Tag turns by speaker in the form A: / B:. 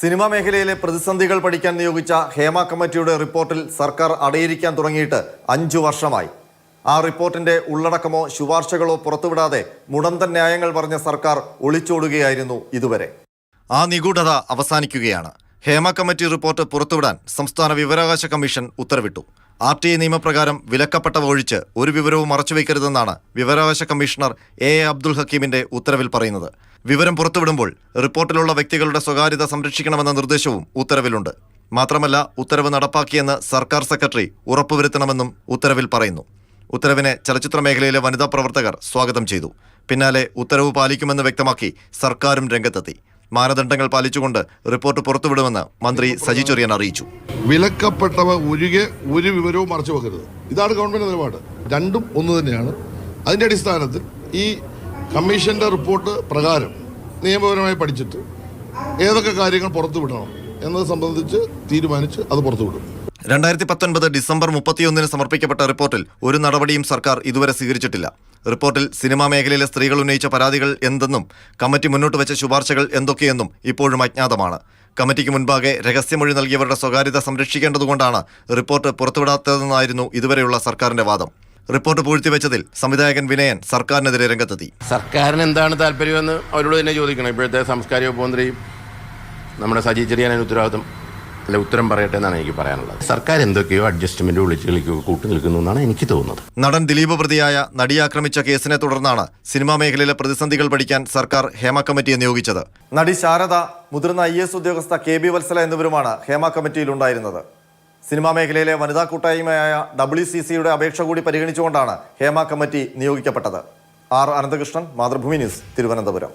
A: Cinema മേഖലയിലെ പ്രതിസന്ധികൾ പഠിക്കാൻ നിയോഗിച്ച ഹേമ കമ്മിറ്റിയുടെ റിപ്പോർട്ടിൽ സർക്കാർ അടയിരിക്കാൻ തുടങ്ങിയിട്ട് അഞ്ചു വർഷമായി. ആ റിപ്പോർട്ടിന്റെ ഉള്ളടക്കമോ ശുപാർശകളോ പുറത്തുവിടാതെ മുടന്തൻ ന്യായങ്ങൾ പറഞ്ഞ സർക്കാർ ഒളിച്ചോടുകയായിരുന്നു ഇതുവരെ. ആ നിഗൂഢത അവസാനിക്കുകയാണ്. ഹേമ കമ്മിറ്റി റിപ്പോർട്ട് പുറത്തുവിടാൻ സംസ്ഥാന വിവരാവകാശ കമ്മീഷൻ ഉത്തരവിട്ടു. ആർ ടി ഐ നിയമപ്രകാരം വിലക്കപ്പെട്ടവ ഒഴിച്ച് ഒരു വിവരവും മറച്ചുവെക്കരുതെന്നാണ് വിവരാവകാശ കമ്മീഷണർ എ എ അബ്ദുൽ ഹക്കീമിന്റെ ഉത്തരവിൽ പറയുന്നത്. വിവരം പുറത്തുവിടുമ്പോൾ റിപ്പോർട്ടിലുള്ള വ്യക്തികളുടെ സ്വകാര്യത സംരക്ഷിക്കണമെന്ന നിർദ്ദേശവും ഉത്തരവിലുണ്ട്. മാത്രമല്ല ഉത്തരവ് നടപ്പാക്കിയെന്ന് സർക്കാർ സെക്രട്ടറി ഉറപ്പുവരുത്തണമെന്നും ഉത്തരവിൽ പറയുന്നു. ഉത്തരവിനെ ചലച്ചിത്ര മേഖലയിലെ വനിതാ പ്രവർത്തകർ സ്വാഗതം ചെയ്തു. പിന്നാലെ ഉത്തരവ് പാലിക്കുമെന്ന് വ്യക്തമാക്കി സർക്കാരും രംഗത്തെത്തി. മാനദണ്ഡങ്ങൾ പാലിച്ചുകൊണ്ട് റിപ്പോർട്ട് പുറത്തുവിടുമെന്ന് മന്ത്രി സജി ചൊറിയൻ അറിയിച്ചു.
B: വിലക്കപ്പെട്ടവ ഒഴികെ ഒരു വിവരവും മറച്ചു വെക്കരുത്. ഇതാണ് ഗവൺമെന്റ് നിലപാട്. രണ്ടും ഒന്ന് തന്നെയാണ്. അതിന്റെ അടിസ്ഥാനത്തിൽ ഈ കമ്മീഷന്റെ റിപ്പോർട്ട് പ്രകാരം നിയമപരമായി പഠിച്ചിട്ട് ഏതൊക്കെ കാര്യങ്ങൾ പുറത്തു വിടണം എന്നത് സംബന്ധിച്ച് തീരുമാനിച്ച് അത് പുറത്തു വിടും.
A: രണ്ടായിരത്തി പത്തൊൻപത് ഡിസംബർ മുപ്പത്തിയൊന്നിന് സമർപ്പിക്കപ്പെട്ട റിപ്പോർട്ടിൽ ഒരു നടപടിയും സർക്കാർ ഇതുവരെ സ്വീകരിച്ചിട്ടില്ല. റിപ്പോർട്ടിൽ സിനിമാ മേഖലയിലെ സ്ത്രീകൾ ഉന്നയിച്ച പരാതികൾ എന്തെന്നും കമ്മിറ്റി മുന്നോട്ട് വെച്ച ശുപാർശകൾ എന്തൊക്കെയെന്നും ഇപ്പോഴും അജ്ഞാതമാണ്. കമ്മിറ്റിക്ക് മുൻപാകെ രഹസ്യമൊഴി നൽകിയവരുടെ സ്വകാര്യത സംരക്ഷിക്കേണ്ടതുകൊണ്ടാണ് റിപ്പോർട്ട് പുറത്തുവിടാത്തതെന്നായിരുന്നു ഇതുവരെയുള്ള സർക്കാരിന്റെ വാദം. റിപ്പോർട്ട് പൂഴ്ത്തിവെച്ചതിൽ സംവിധായകൻ വിനയൻ സർക്കാരിനെതിരെ രംഗത്തെത്തി.
C: സർക്കാരിന് എന്താണ് താല്പര്യമെന്ന് അവരോട് തന്നെ ചോദിക്കണം. ഇപ്പോഴത്തെ സാംസ്കാരിക വകുപ്പ് മന്ത്രിയും നമ്മുടെ സജി ചെറിയാനും ഉത്തരവാദിത്വം അല്ല ഉത്തരം പറയട്ടെ എന്നാണ് എനിക്ക് പറയാനുള്ളത്. സർക്കാർ എന്തൊക്കെയോ അഡ്ജസ്റ്റ്മെന്റ് വിളിച്ചു കളിക്കുകയോ കൂട്ടു നിൽക്കുന്നു എന്നാണ് എനിക്ക് തോന്നുന്നത്.
A: നടൻ ദിലീപ് പ്രതിയായ നടി ആക്രമിച്ച കേസിനെ തുടർന്നാണ് സിനിമാ മേഖലയിലെ പ്രതിസന്ധികൾ പഠിക്കാൻ സർക്കാർ ഹേമ കമ്മിറ്റിയെ നിയോഗിച്ചത്. നടി ശാരദ മുതിർന്ന ഐ എസ് ഉദ്യോഗസ്ഥ കെ ബി വത്സല എന്നിവരുമാണ് ഹേമ കമ്മിറ്റിയിൽ ഉണ്ടായിരുന്നത് സിനിമാ മേഖലയിലെ വനിതാ കൂട്ടായ്മയായ ഡബ്ല്യു സി സിയുടെ അപേക്ഷ കൂടി പരിഗണിച്ചുകൊണ്ടാണ് Hema committee നിയോഗിക്കപ്പെട്ടത്. R Ananthakrishnan Mathrubhumi news Thiruvananthapuram.